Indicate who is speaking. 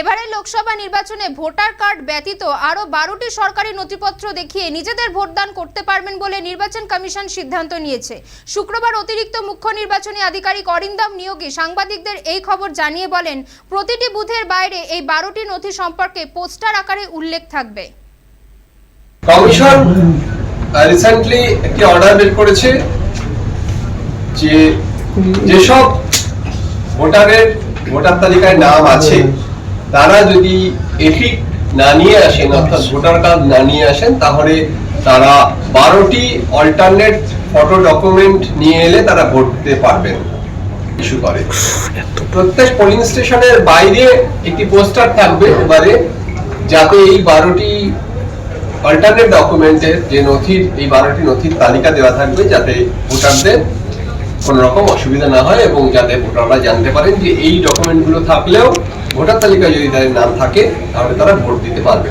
Speaker 1: এবারে লোকসভা নির্বাচনে voter card ব্যতীত আরও বারোটি সরকারি নথিপত্র দেখিয়ে নিজেদের ভোটদান করতে পারবেন বলে নির্বাচন কমিশন সিদ্ধান্ত নিয়েছে। শুক্রবার অতিরিক্ত মুখ্য নির্বাচনী আধিকারিক অরিন্দম নিয়োগী সাংবাদিকদের এই খবর জানিয়ে বলেন, প্রতিটি বুথের বাইরে এই বারোটি নথি সম্পর্কে পোস্টার আকারে উল্লেখ থাকবে।
Speaker 2: কমিশন রিসেন্টলি একটি অর্ডার বের করেছে যে যেসব ভোটারের ভোটার তালিকায় নাম আছে তারা যদি এফিক না নিয়ে আসেন, অর্থাৎ ভোটার কার্ড না নিয়ে আসেন, তাহলে তারা বারোটি অল্টারনেট ফটো ডকুমেন্ট নিয়ে এলে তারা ভোট দিতে পারবেন। ইস্যু করে। প্রত্যেক পোলিং স্টেশনের বাইরে একটি পোস্টার থাকবে এবারে, যাতে এই বারোটি অল্টারনেট ডকুমেন্টের যে নথির, এই বারোটি নথির তালিকা দেওয়া থাকবে, যাতে ভোটারদের কোনো রকম অসুবিধা না হয় এবং যাতে ভোটাররা জানতে পারেন যে এই ডকুমেন্টগুলো থাকলেও ভোটার তালিকায় যদি তাদের নাম থাকে তাহলে তারা ভোট দিতে পারবে।